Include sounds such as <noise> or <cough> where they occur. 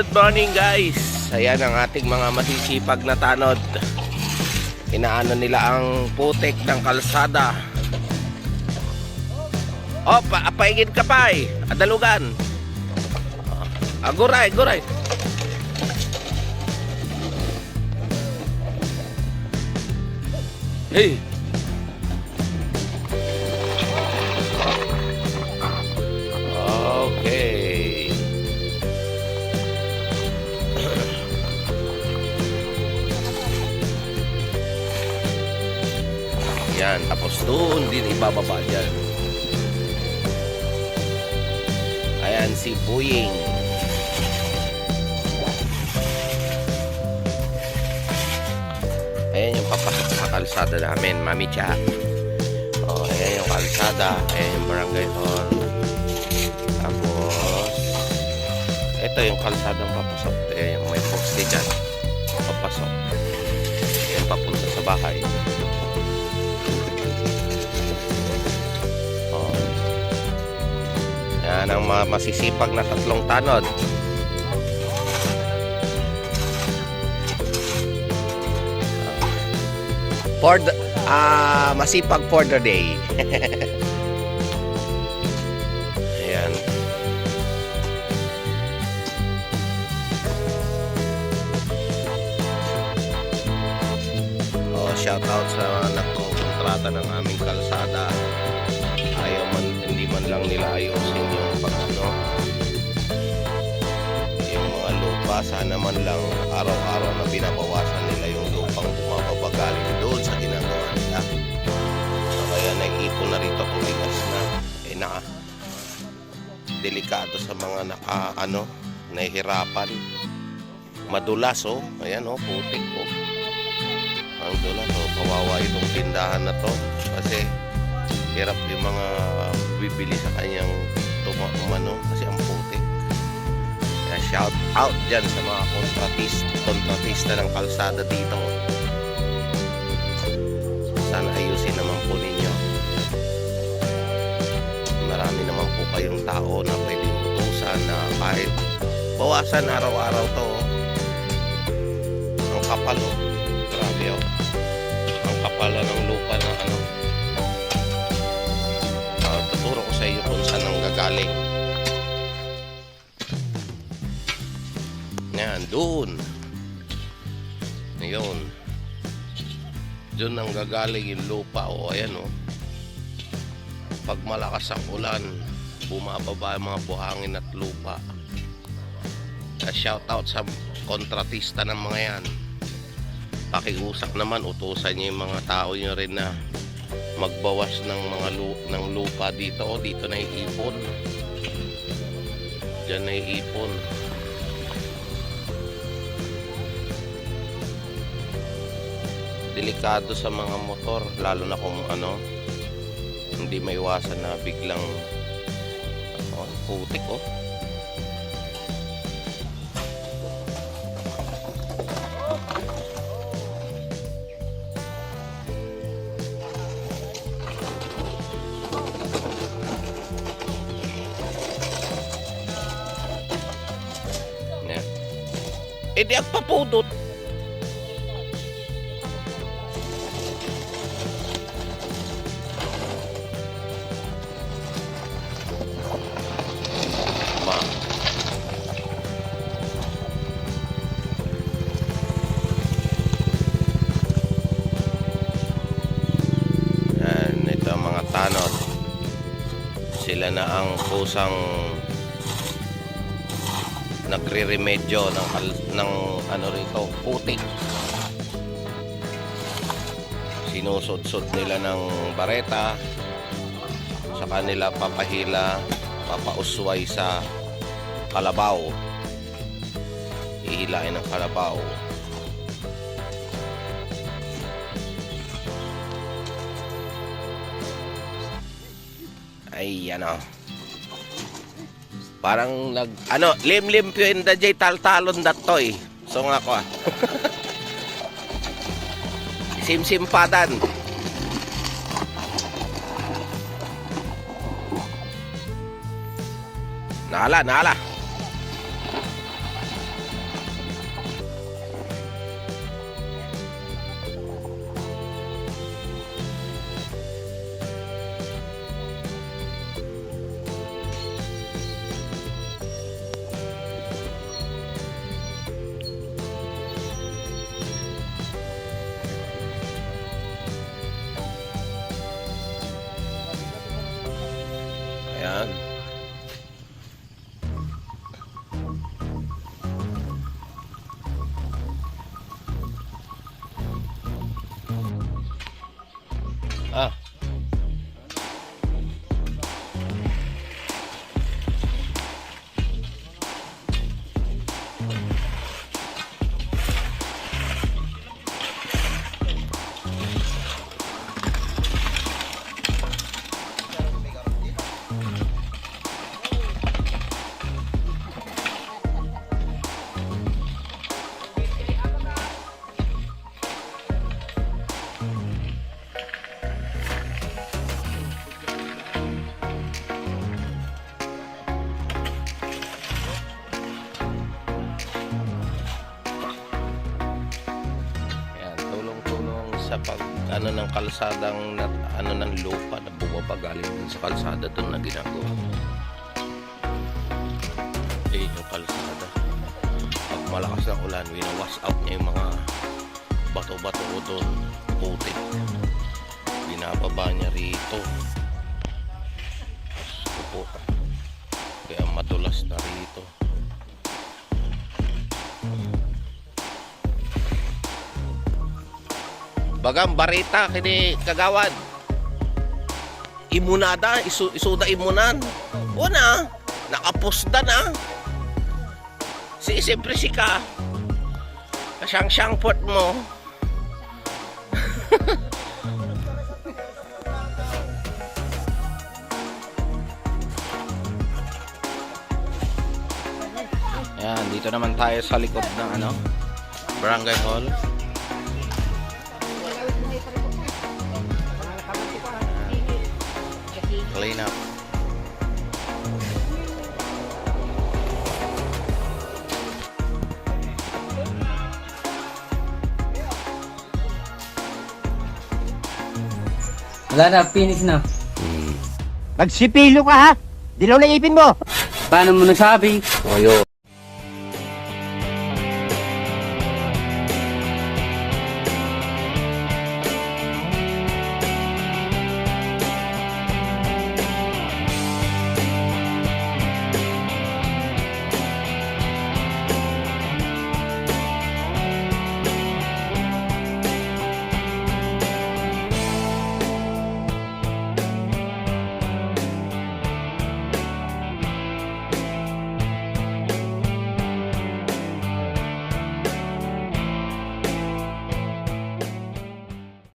Good morning guys! Ayan ang ating mga masisipag na tanod. Inaano nila ang putik ng kalsada. O, pa paigid ka pa eh. Adalugan. Aguray, aguray. Hey! Tapos doon din ibababa dyan. Ayan si Puying. Ayan yung papasok sa kalsada namin, Mami Cha. Oh, ayan yung kalsada, ayan yung barangay hall. Tapos, ito yung kalsadang papasok. Ayan yung may poste dyan. Papasok. Ayan papunta sa bahay. Yan mga masisipag na tatlong tanod. For the, ah, masipag for the day. <laughs> Ayan. Oh, shout out sa nagkokontrata ng aming kalsada. Lang nila ayusin yung pag ano, yung mga lupa. Sana man lang araw-araw na binabawasan nila yung lupang bumababa galing doon sa ginagawa nila. So, kaya nag-ipon na rito kung bigas na. Eh na, delikado sa mga naka, ano, nahihirapan. Madulas, oh. Ayan, oh, putik, oh. Ang dulas, oh. Kawawa itong tindahan na to. Kasi, hirap yung mga bibili sa kanyang umano kasi ang putik. Kaya shout out dyan sa mga kontratista, kontratista ng kalsada dito. Sana ayusin naman po ninyo. Marami naman po kayong tao na pwedeng utusan na kahit bawasan araw-araw to. Ang kapal oh. Grabe oh. Ang kapal ng lupa na ano. Gagaling. Yan, doon. Ayun. Doon ang gagaling yung lupa. O, ayan o. Pag malakas ang ulan, bumababa ang mga buhangin at lupa. Kaya shout out sa kontratista ng mga yan. Pakiusap naman, utusan niyo yung mga tao nyo rin na magbawas ng mga lu- ng lupa dito. O dito na iipon. Diyan na iipon. Delikado sa mga motor lalo na kung ano hindi maiwasan na biglang oh, putik oh Eh di agpapudot. Yan, ito mga tanod. Sila na ang kusang nagre-remedyo ng, ng ano rito, putik. Sinusod-sod nila ng bareta sa kanila papahila, papausway sa kalabaw. Ihilain ng kalabaw. Ay, ano. Parang nag ano, lim-lim pyo in the jay taltalon dat toy. So nga ko ah. <laughs> Sim-sim padan. Nala, nala. 人。啊。Pag ano ng kalsadang na, ano ng lupa na bumaba galing dun sa kalsada doon na ginagawa. Eh, yung kalsada. Pag malakas ng ulan, winawas out niya yung mga bato-bato doon, putik. Binababa niya rito. Gusto po. Kaya madulas na rito. Bagang barita kini kagawad. Imunada, isu, isuda imunan. Una, nakapusda na. Si siyempre si ka. Kasyang-syang pot mo. <laughs> Yan, dito naman tayo sa likod ng ano, Barangay Hall. Clean up. Wala na, finish na. Magsipilo ka ha! Dilaw na ipin mo! Paano mo nasabi? Ngayon.